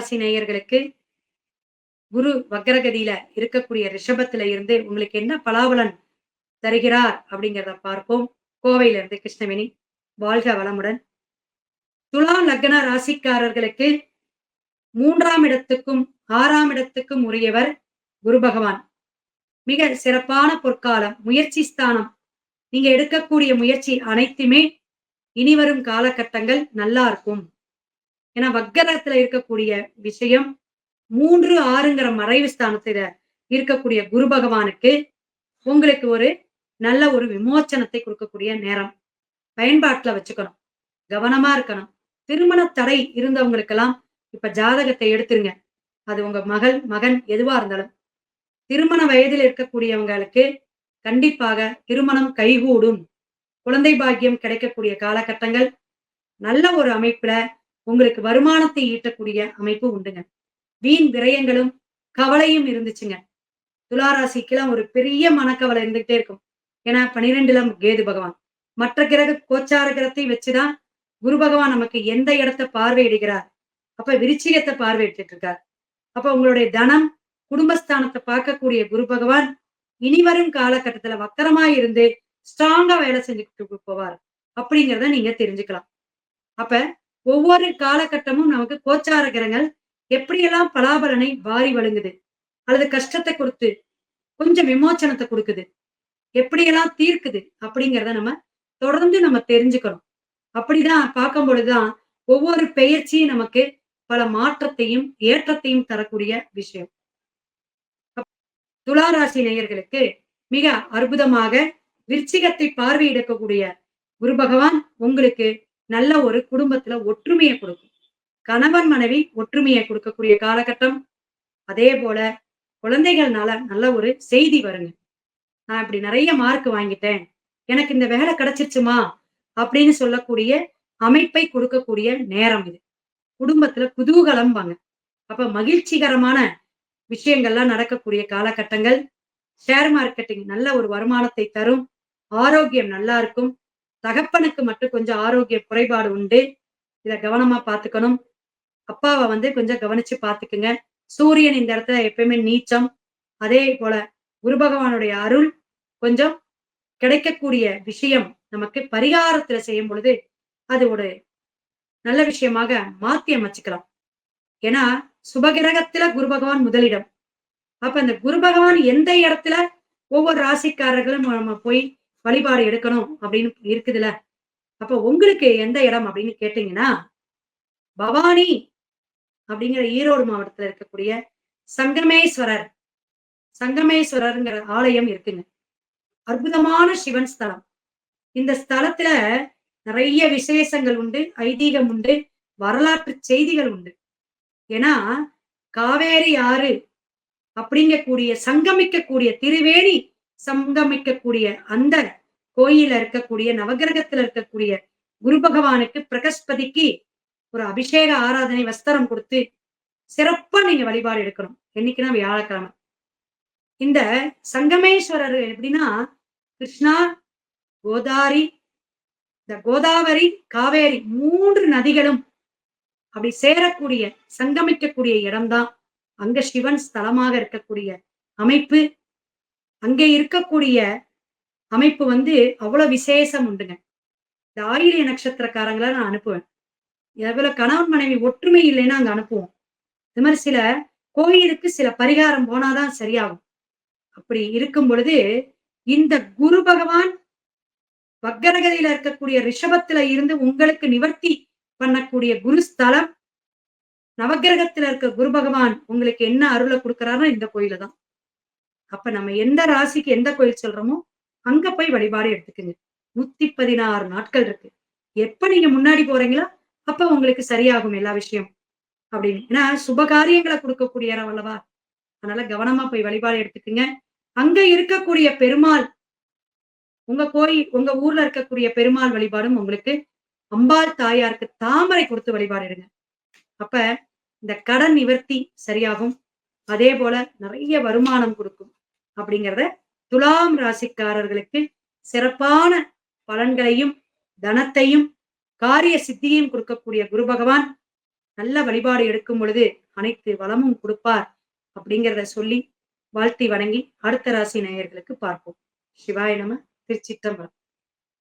ராசி நேயர்களுக்கு குரு வக்ரகதியில இருக்கக்கூடிய ரிஷபத்துல இருந்து உங்களுக்கு என்ன பலாபலன் தருகிறார் அப்படிங்கிறத பார்ப்போம். கோவையில இருந்து கிருஷ்ணவேணி. வாழ்க வளமுடன். துலா லக்ன ராசிக்காரர்களுக்கு மூன்றாம் இடத்துக்கும் ஆறாம் இடத்துக்கும் உரியவர் குரு பகவான். மிக சிறப்பான பொற்காலம் முயற்சி ஸ்தானம். நீங்க எடுக்கக்கூடிய முயற்சி அனைத்துமே இனிவரும் காலகட்டங்கள் நல்லா இருக்கும். ஏன்னா வக்கரத்துல இருக்கக்கூடிய விஷயம் மூன்று ஆறுங்கிற மறைவு ஸ்தானத்துல இருக்கக்கூடிய குரு பகவானுக்கு உங்களுக்கு ஒரு நல்ல ஒரு விமோச்சனத்தை கொடுக்கக்கூடிய நேரம். பயன்பாட்டுல வச்சுக்கணும். கவனமா இருக்கணும். திருமண தடை இருந்தவங்களுக்கெல்லாம் இப்ப ஜாதகத்தை எடுத்துருங்க. அது உங்க மகள் மகன் எதுவா இருந்தாலும். திருமண வயதில் இருக்கக்கூடியவங்களுக்கு கண்டிப்பாக திருமணம் கைகூடும். குழந்தை பாக்கியம் கிடைக்கக்கூடிய காலகட்டங்கள். நல்ல ஒரு அமைப்புல உங்களுக்கு வருமானத்தை ஈட்டக்கூடிய அமைப்பு உண்டுங்க. வீண் விரயங்களும் கவலையும் இருந்துச்சுங்க. துளாராசிக்கெல்லாம் ஒரு பெரிய மனக்கவலை இருந்துகிட்டே இருக்கும். ஏன்னா பனிரெண்டுல கேது பகவான். மற்ற கிரக கோச்சார கிரகத்தை வச்சுதான் குரு பகவான் நமக்கு எந்த இடத்த பார்வையிடுகிறார்? அப்ப விருச்சிகத்தை பார்வையிட்டு இருக்கார் அப்ப உங்களுடைய தனம் குடும்பஸ்தானத்தை பார்க்கக்கூடிய குரு பகவான் இனி வரும் காலகட்டத்துல வக்கரமா இருந்து ஸ்ட்ராங்கா வேலை செஞ்சுக்கிட்டு போவார். அப்படிங்கிறத நீங்க தெரிஞ்சுக்கலாம். அப்ப ஒவ்வொரு காலகட்டமும் நமக்கு கோச்சார கிரகங்கள் எப்படியெல்லாம் பலாபலனை வாரி வழங்குது? அல்லது கஷ்டத்தை கொடுத்து கொஞ்சம் விமோச்சனத்தை கொடுக்குது? எப்படியெல்லாம் தீர்க்குது? அப்படிங்கிறத நம்ம தொடர்ந்து நம்ம தெரிஞ்சுக்கணும். அப்படிதான் பார்க்கும் பொழுதுதான் ஒவ்வொரு பெயர்ச்சியும் நமக்கு பல மாற்றத்தையும் ஏற்றத்தையும் தரக்கூடிய விஷயம். துளாராசி நேயர்களுக்கு மிக அற்புதமாக விருச்சிகத்தை பார்வையிடக்கூடிய குரு பகவான் உங்களுக்கு நல்ல ஒரு குடும்பத்துல ஒற்றுமையை கொடுக்கும். கணவன் மனைவி ஒற்றுமையை கொடுக்கக்கூடிய காலகட்டம் அதே போல குழந்தைகள்னால நல்ல ஒரு செய்தி வருங்க. நான் இப்படி நிறைய மார்க் வாங்கிட்டேன். எனக்கு இந்த வேலை கிடைச்சிருச்சுமா? அப்படின்னு சொல்லக்கூடிய அமைப்பை கொடுக்கக்கூடிய நேரம் இது. குடும்பத்துல குதூகலம் வாங்க அப்ப மகிழ்ச்சிகரமான விஷயங்கள்லாம் நடக்கக்கூடிய காலகட்டங்கள். ஷேர் மார்க்கெட்டிங் நல்ல ஒரு வருமானத்தை தரும். ஆரோக்கியம் நல்லா இருக்கும். தகப்பனுக்கு மட்டும் கொஞ்சம் ஆரோக்கிய குறைபாடு உண்டு. இத கவனமா பாத்துக்கணும் அப்பாவை வந்து கொஞ்சம் கவனிச்சு பாத்துக்குங்க சூரியன் இந்த இடத்துல எப்பயுமே நீச்சம். அதே போல குரு பகவானுடைய அருள் கொஞ்சம் கிடைக்கக்கூடிய விஷயம் நமக்கு பரிகாரத்துல செய்யும் பொழுது அது ஒரு நல்ல விஷயமாக மாத்தி அமைச்சுக்கலாம். ஏன்னா சுபகிரகத்துல குரு பகவான் முதலிடம். அப்ப அந்த குரு பகவான் எந்த இடத்துல ஒவ்வொரு ராசிக்காரர்களும் நம்ம போய் வழிபாடு எடுக்கணும் அப்படின்னு இருக்குதுல அப்ப உங்களுக்கு எந்த இடம் அப்படின்னு கேட்டீங்கன்னா பவானி அப்படிங்கிற ஈரோடு மாவட்டத்துல இருக்கக்கூடிய சங்கமேஸ்வரர் சங்கமேஸ்வரர்ங்கிற ஆலயம் இருக்குங்க. அற்புதமான சிவன் ஸ்தலம். இந்த ஸ்தலத்துல நிறைய விசேஷங்கள் உண்டு ஐதீகம் உண்டு வரலாற்று செய்திகள் உண்டு. ஏன்னா காவேரி ஆறு அப்படிங்கக்கூடிய சங்கமிக்கக்கூடிய திருவேணி சங்கமிக்கக்கூடிய அந்த கோயில இருக்கக்கூடிய நவகிரகத்துல இருக்கக்கூடிய குரு பகவானுக்கு பிரகஸ்பதிக்கு ஒரு அபிஷேக ஆராதனை வஸ்திரம் கொடுத்து சிறப்பா நீங்க வழிபாடு எடுக்கணும். என்னைக்குன்னா வியாழக்கிழமை. இந்த சங்கமேஸ்வரர் எப்படின்னா கிருஷ்ணா கோதாரி இந்த கோதாவரி காவேரி மூன்று நதிகளும் அப்படி சேரக்கூடிய சங்கமிக்கக்கூடிய இடம்தான். அங்க சிவன் ஸ்தலமாக இருக்கக்கூடிய அமைப்பு. அங்கே இருக்கக்கூடிய அமைப்பு வந்து அவ்வளவு விசேஷம் உண்டுங்க. இந்த ஆயிரிய நட்சத்திரக்காரங்களை நான் அனுப்புவேன். இதே கணவன் மனைவி ஒற்றுமை இல்லைன்னா அங்க அனுப்புவோம். இது மாதிரி சில கோயிலுக்கு சில பரிகாரம் போனாதான் சரியாகும். அப்படி இருக்கும் பொழுது இந்த குரு பகவான் வக்கரகதியில இருக்கக்கூடிய ரிஷபத்துல இருந்து உங்களுக்கு நிவர்த்தி பண்ணக்கூடிய குரு ஸ்தலம் நவகிரகத்துல இருக்க குரு பகவான் உங்களுக்கு என்ன அருளை கொடுக்குறாருன்னா இந்த கோயில தான் அப்ப நம்ம எந்த ராசிக்கு எந்த கோயில் சொல்றோமோ அங்க போய் வழிபாடு எடுத்துக்குங்க. நூத்தி பதினாறு நாட்கள் இருக்கு. எப்ப நீங்க முன்னாடி போறீங்களோ அப்ப உங்களுக்கு சரியாகும் எல்லா விஷயம். அப்படின்னு. ஏன்னா சுபகாரியங்களை கொடுக்கக்கூடிய இடம் அல்லவா? அதனால கவனமா போய் வழிபாடு எடுத்துக்குங்க. அங்க இருக்கக்கூடிய பெருமாள் உங்க கோயில் உங்க ஊர்ல இருக்கக்கூடிய பெருமாள் வழிபாடும் உங்களுக்கு அம்பாள் தாயாருக்கு தாமரை கொடுத்து வழிபாடு எடுங்க. அப்ப இந்த கடன் நிவர்த்தி சரியாகும். அதே போல நிறைய வருமானம் கொடுக்கும். அப்படிங்கிறத துலாம் ராசிக்காரர்களுக்கு சிறப்பான பலன்களையும் தனத்தையும் காரிய சித்தியையும் கொடுக்கக்கூடிய குரு பகவான் நல்ல வழிபாடு எடுக்கும் பொழுது அனைத்து வளமும் கொடுப்பார் அப்படிங்கிறத சொல்லி வாழ்த்தி வணங்கி அடுத்த ராசி நேயர்களுக்கு பார்ப்போம். சிவாய நம திருச்சிற்றம்பலம்.